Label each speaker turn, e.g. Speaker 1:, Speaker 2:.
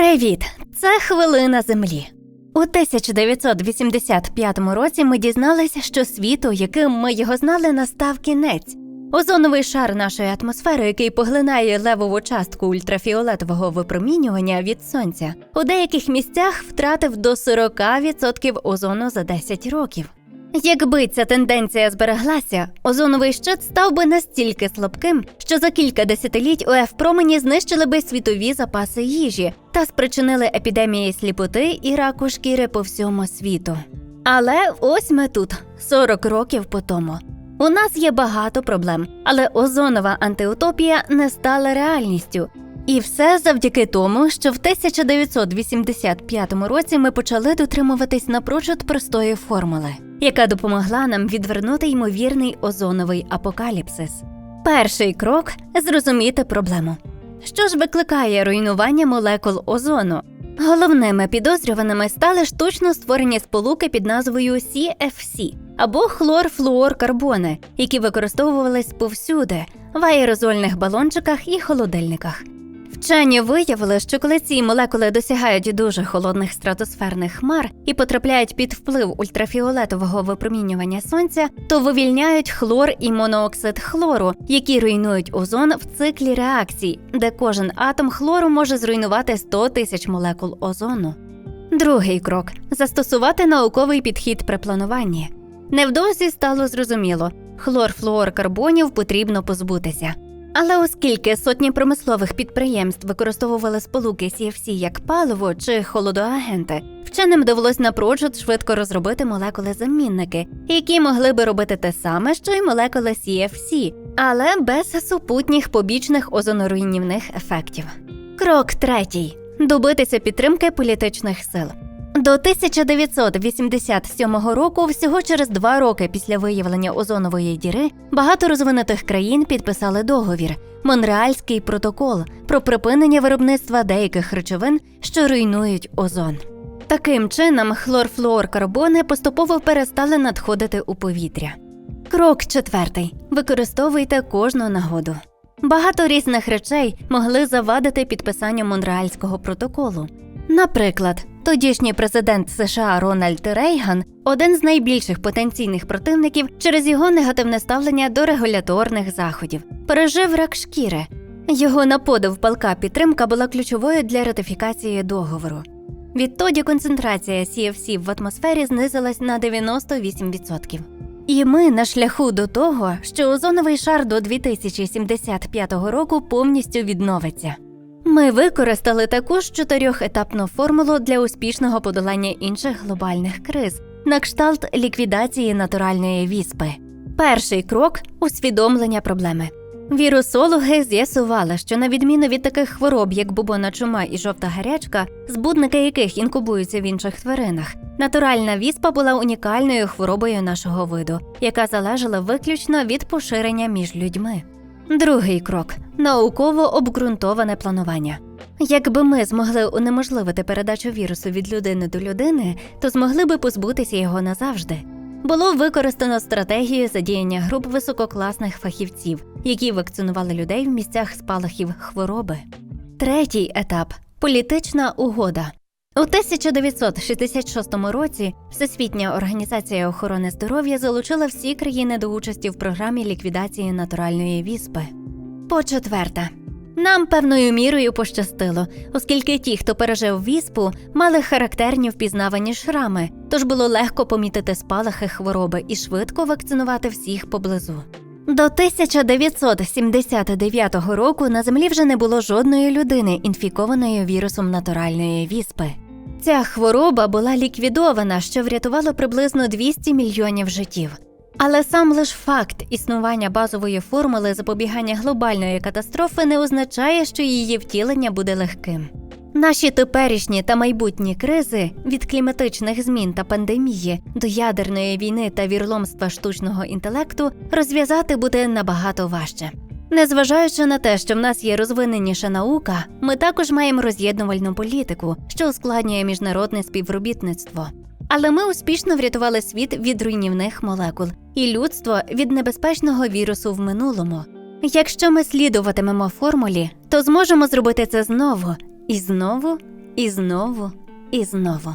Speaker 1: Привіт! Це хвилина землі. У 1985 році ми дізналися, що світу, яким ми його знали, настав кінець. Озоновий шар нашої атмосфери, який поглинає левову частку ультрафіолетового випромінювання від сонця, у деяких місцях втратив до 40% озону за 10 років. Якби ця тенденція збереглася, озоновий щит став би настільки слабким, що за кілька десятиліть УФ промені знищили би світові запаси їжі та спричинили епідемії сліпоти і раку шкіри по всьому світу. Але ось ми тут, 40 років по тому. У нас є багато проблем, але озонова антиутопія не стала реальністю. І все завдяки тому, що в 1985 році ми почали дотримуватись напрочуд простої формули, яка допомогла нам відвернути ймовірний озоновий апокаліпсис. Перший крок зрозуміти проблему. Що ж викликає руйнування молекул озону? Головними підозрюваними стали штучно створені сполуки під назвою CFC або хлорфлуоркарбони, які використовувались повсюди в аерозольних балончиках і холодильниках. Вчені виявили, що коли ці молекули досягають дуже холодних стратосферних хмар і потрапляють під вплив ультрафіолетового випромінювання сонця, то вивільняють хлор і монооксид хлору, які руйнують озон в циклі реакцій, де кожен атом хлору може зруйнувати 100 тисяч молекул озону. Другий крок застосувати науковий підхід при плануванні. Невдовзі стало зрозуміло, хлорфлуоркарбонів потрібно позбутися. Але оскільки сотні промислових підприємств використовували сполуки CFC як паливо чи холодоагенти, вченим довелось напрочуд швидко розробити молекули-замінники, які могли би робити те саме, що й молекули CFC, але без супутніх побічних озоноруйнівних ефектів. Крок третій добитися підтримки політичних сил. До 1987 року, всього через два роки після виявлення озонової діри, багато розвинутих країн підписали договір Монреальський протокол про припинення виробництва деяких речовин, що руйнують озон. Таким чином, хлорфлуоркарбони поступово перестали надходити у повітря. Крок четвертий: використовуйте кожну нагоду. Багато різних речей могли завадити підписанню Монреальського протоколу. Наприклад, тодішній президент США Рональд Рейган один з найбільших потенційних противників через його негативне ставлення до регуляторних заходів, пережив рак шкіри. Його на подив палка підтримка була ключовою для ратифікації договору. Відтоді концентрація CFC в атмосфері знизилась на 98%. І ми на шляху до того, що озоновий шар до 2075 року повністю відновиться. Ми використали таку ж чотирьохетапну формулу для успішного подолання інших глобальних криз, на кшталт ліквідації натуральної віспи. Перший крок усвідомлення проблеми. Вірусологи з'ясували, що на відміну від таких хвороб, як бубонна чума і жовта гарячка, збудники яких інкубуються в інших тваринах, натуральна віспа була унікальною хворобою нашого виду, яка залежала виключно від поширення між людьми. Другий крок науково обґрунтоване планування. Якби ми змогли унеможливити передачу вірусу від людини до людини, то змогли би позбутися його назавжди. Було використано стратегію задіяння груп висококласних фахівців, які вакцинували людей в місцях спалахів хвороби. Третій етап політична угода. У 1966 році Всесвітня організація охорони здоров'я залучила всі країни до участі в програмі ліквідації натуральної віспи. По четверте, нам певною мірою пощастило, оскільки ті, хто пережив віспу, мали характерні впізнавані шрами, тож було легко помітити спалахи хвороби і швидко вакцинувати всіх поблизу. До 1979 року на землі вже не було жодної людини, інфікованої вірусом натуральної віспи. Ця хвороба була ліквідована, що врятувало приблизно 200 мільйонів життів. Але сам лиш факт існування базової формули запобігання глобальної катастрофи не означає, що її втілення буде легким. Наші теперішні та майбутні кризи від кліматичних змін та пандемії до ядерної війни та вірломства штучного інтелекту розв'язати буде набагато важче. Незважаючи на те, що в нас є розвиненіша наука, ми також маємо роз'єднувальну політику, що ускладнює міжнародне співробітництво. Але ми успішно врятували світ від руйнівних молекул і людство від небезпечного вірусу в минулому. Якщо ми слідуватимемо формулі, то зможемо зробити це знову і знову І знову, і знову.